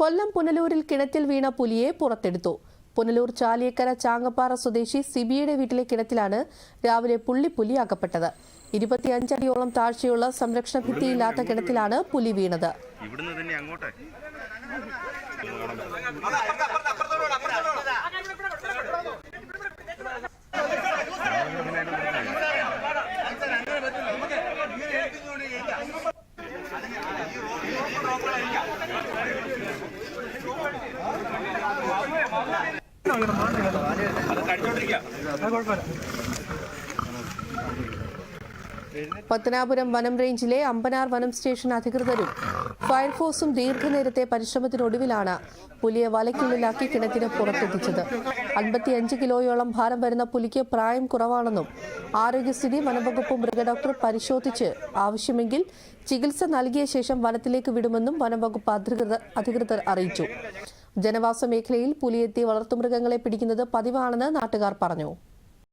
കൊല്ലം പുനലൂരിൽ കിണറ്റിൽ വീണ പുലിയെ പുറത്തെടുത്തു. പുനലൂർ ചാലിയക്കര ചാങ്ങപ്പാറ സ്വദേശി സിബിയുടെ വീട്ടിലെ കിണറ്റിലാണ് രാവിലെ പുള്ളിപ്പുലി അകപ്പെട്ടത്. ഇരുപത്തിയഞ്ചടിയോളം താഴ്ചയുള്ള സംരക്ഷണ ഭിത്തിയില്ലാത്ത കിണറ്റിലാണ് പുലി വീണത്. പത്തനാപുരം വനം റേഞ്ചിലെ അമ്പനാർ വനം സ്റ്റേഷൻ അധികൃതരും ഫയർഫോഴ്സും ദീർഘനേരത്തെ പരിശ്രമത്തിനൊടുവിലാണ് പുലിയെ വലയ്ക്കുള്ളിലാക്കി കിണറ്റിന് പുറത്തെത്തിച്ചത്. അൻപത്തിയഞ്ച് കിലോയോളം ഭാരം വരുന്ന പുലിക്ക് പ്രായം കുറവാണെന്നും ആരോഗ്യസ്ഥിതി വനംവകുപ്പ് മൃഗഡോക്ടർ പരിശോധിച്ച് ആവശ്യമെങ്കിൽ ചികിത്സ നൽകിയ ശേഷം വനത്തിലേക്ക് വിടുമെന്നും വനംവകുപ്പ് അധികൃതർ അധികൃതർ അറിയിച്ചു. ജനവാസ മേഖലയിൽ പുലിയെത്തി വളർത്തുമൃഗങ്ങളെ പിടിക്കുന്നത് പതിവാണെന്ന് നാട്ടുകാർ പറഞ്ഞു.